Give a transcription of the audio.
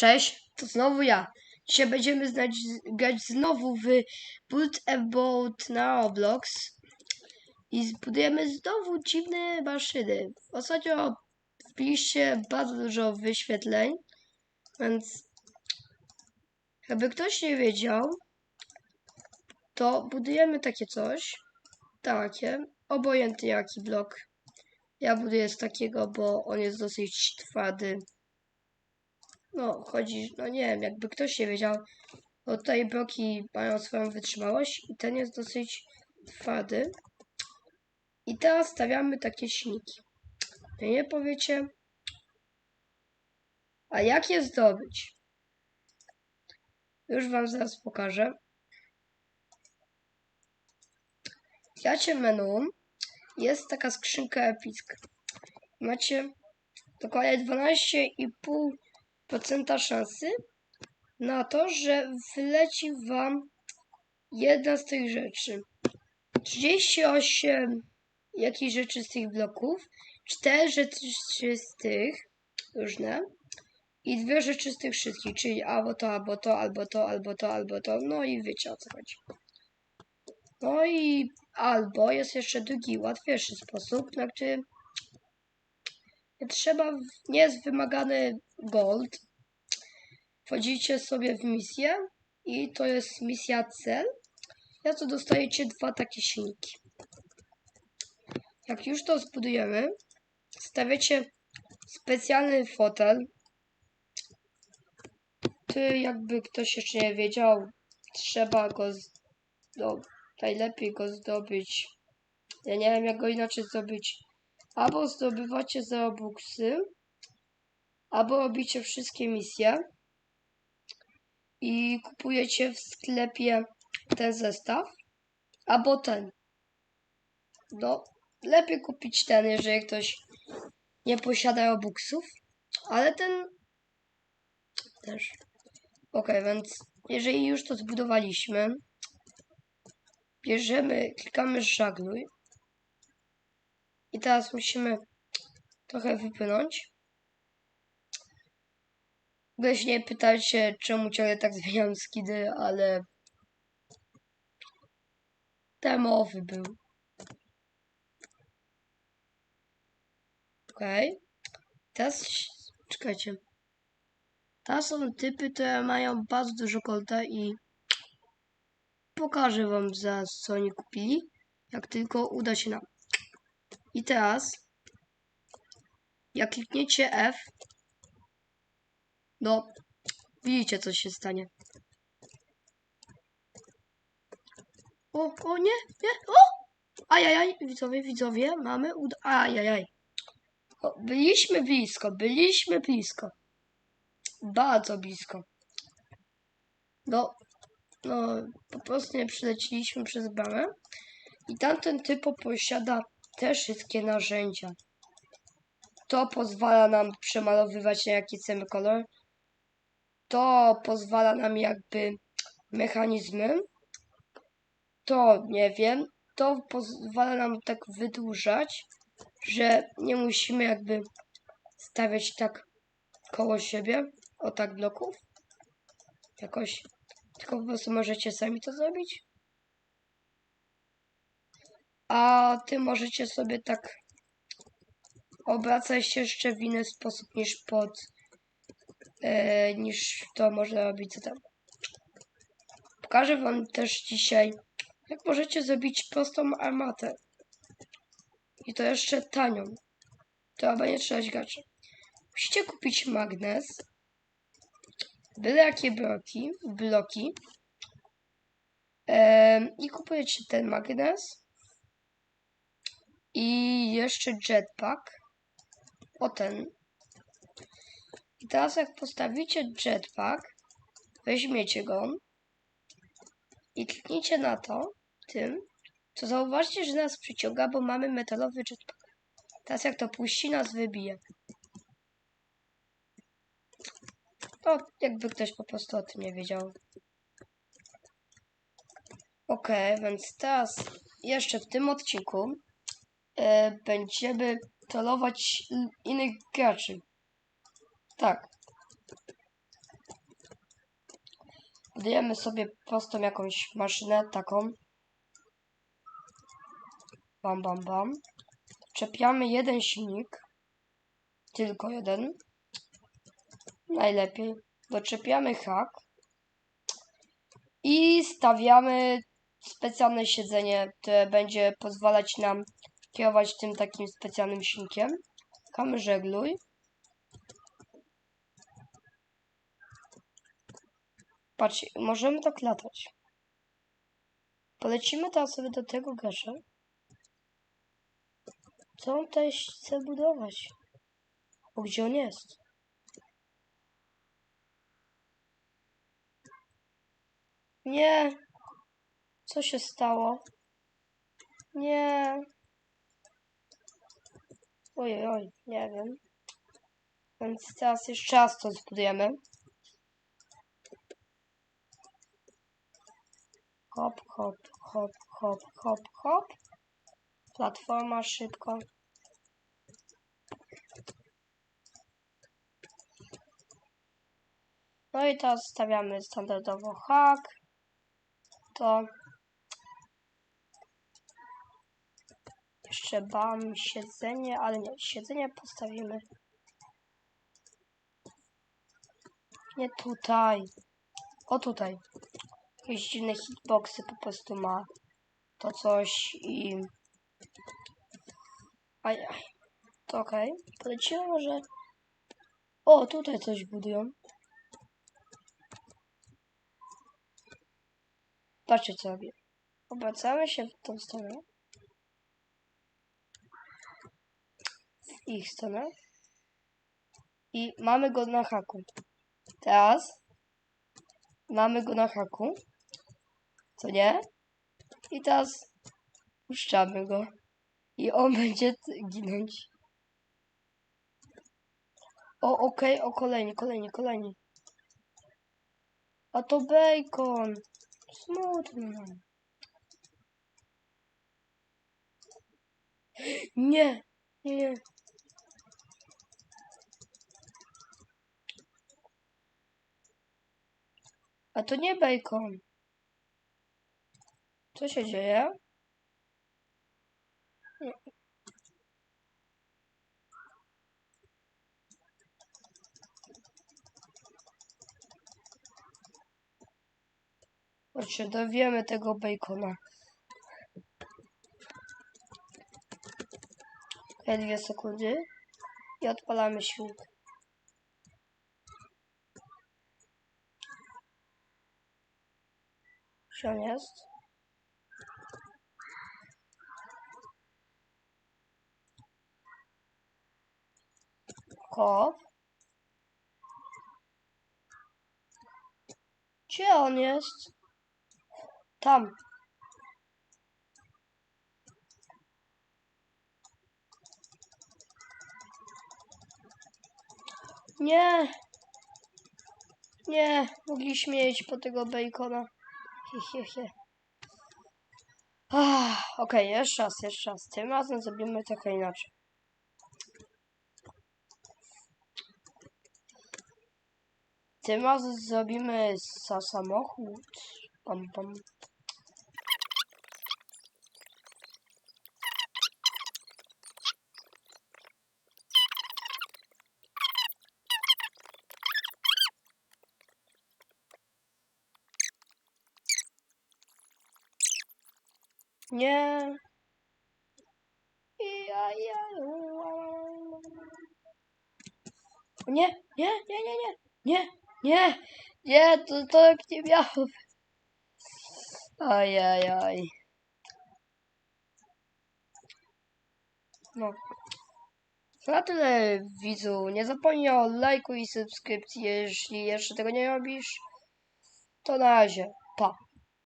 Cześć, to znowu ja. Dzisiaj będziemy znać, grać znowu w Build a Boat na Roblox i zbudujemy znowu dziwne maszyny. Ostatnio wbiliście bardzo dużo wyświetleń, więc jakby ktoś nie wiedział, to budujemy takie coś, takie, obojętnie jaki blok. Ja buduję z takiego, bo on jest dosyć twardy. No, chodzi, no nie wiem, jakby ktoś nie wiedział, bo tutaj bloki mają swoją wytrzymałość i ten jest dosyć twardy. I teraz stawiamy takie silniki. Nie powiecie, a jak je zdobyć? Już wam zaraz pokażę. Wziącie menu, jest taka skrzynka epicka. Macie dokładnie 12,5 procenta szansy na to, że wyleci wam jedna z tych rzeczy. 38 jakichś rzeczy z tych bloków, 4 rzeczy z tych różne i dwie rzeczy z tych wszystkich, czyli albo to, albo to, albo to, albo to, albo to, no i wiecie o co chodzi. No i albo jest jeszcze drugi, łatwiejszy sposób, na który trzeba, nie jest wymagany gold. Wchodzicie sobie w misję i to jest misja cel. Ja to dostajecie dwa takie silniki. Jak już to zbudujemy, stawiacie specjalny fotel. Ty, jakby ktoś jeszcze nie wiedział, trzeba go z... no, najlepiej go zdobyć. Ja nie wiem, jak go inaczej zdobyć. Albo zdobywacie za buksy, albo robicie wszystkie misje i kupujecie w sklepie ten zestaw, albo ten. No, lepiej kupić ten, jeżeli ktoś nie posiada robuxów, ale ten też. Ok, więc jeżeli już to zbudowaliśmy, bierzemy, klikamy żagluj i teraz musimy trochę wypłynąć. Weź nie pytajcie, czemu ciągle tak zmieniam skidy, ale temowy był. Okej. Okay. Teraz, czekajcie. Teraz są typy, które mają bardzo dużo golda i pokażę wam zaraz, co oni kupili, jak tylko uda się nam. I teraz, jak klikniecie F, no, widzicie, co się stanie. O, o, nie, nie, o! Ajajaj, widzowie, widzowie, mamy uda... Ajajaj. O, byliśmy blisko, byliśmy blisko. Bardzo blisko. No, no, po prostu nie przyleciliśmy przez bramę. I tamten typo posiada te wszystkie narzędzia. To pozwala nam przemalowywać na jaki chcemy kolor. To pozwala nam jakby mechanizmy. To nie wiem. To pozwala nam tak wydłużać, że nie musimy jakby stawiać tak koło siebie, o tak bloków. Jakoś, tylko po prostu możecie sami to zrobić. A ty możecie sobie tak obracać się jeszcze w inny sposób niż pod e, niż to można robić tam. Pokażę wam też dzisiaj jak możecie zrobić prostą armatę. I to jeszcze tanią. To nie trzeba graczy. Musicie kupić magnes. Byle jakie bloki. bloki. I kupujecie ten magnes. I jeszcze jetpack. O ten. I teraz jak postawicie jetpack, weźmiecie go i kliknijcie na to, tym, to zauważcie, że nas przyciąga, bo mamy metalowy jetpack. Teraz jak to puści, nas wybije. To jakby ktoś po prostu o tym nie wiedział. Ok, więc teraz jeszcze w tym odcinku e, będziemy trollować innych graczy. Tak. Budujemy sobie prostą jakąś maszynę taką. Bam, bam, bam. Czepiamy jeden silnik. Tylko jeden. Najlepiej. Doczepiamy hak. I stawiamy specjalne siedzenie, które będzie pozwalać nam kierować tym takim specjalnym silnikiem. Kamy żegluj. Patrzcie, możemy tak latać. Polecimy teraz sobie do tego gasza. Co on tutaj chce budować? O, gdzie on jest? Nie. Co się stało? Nie. Ojej, oj, nie wiem. Więc teraz jeszcze raz to zbudujemy. Hop, hop, hop, hop, hop, hop. Platforma szybko. No i teraz stawiamy standardowo hak. To jeszcze siedzenie, ale nie, siedzenie postawimy nie tutaj. O tutaj. Jakieś dziwne hitboxy po prostu ma to coś i Aj, aj. To okej. Okay. Polecimy może... O, tutaj coś budują. Patrzcie co robię. Obracamy się w tą stronę. Ich stronę. I mamy go na haku. Teraz mamy go na haku. Co nie? I teraz puszczamy go. I on będzie ginąć. O, okej, okay, o kolejni, kolejni, kolejni. A to bacon. Smutno. Nie, nie, nie. A to nie bacon. Co się dzieje? Chodźcie, dowiemy tego bacona. Dwie sekundy. I odpalamy silnik. Gdzie on jest? Kop. Gdzie on jest? Tam. Nie. Nie, mogliśmy iść po tego bacona. He, he, he. Ah, Okej, okay, jeszcze raz, jeszcze raz. Tym razem zrobimy trochę inaczej. Tym razem zrobimy samochód. Pam, pam. Nie. Nie, nie, nie, nie, nie, nie, nie, nie, to, jak nie miało. Ajajaj. No. Na tyle widzu. Nie zapomnij o lajku i subskrypcji, jeśli jeszcze tego nie robisz. To na razie. Pa.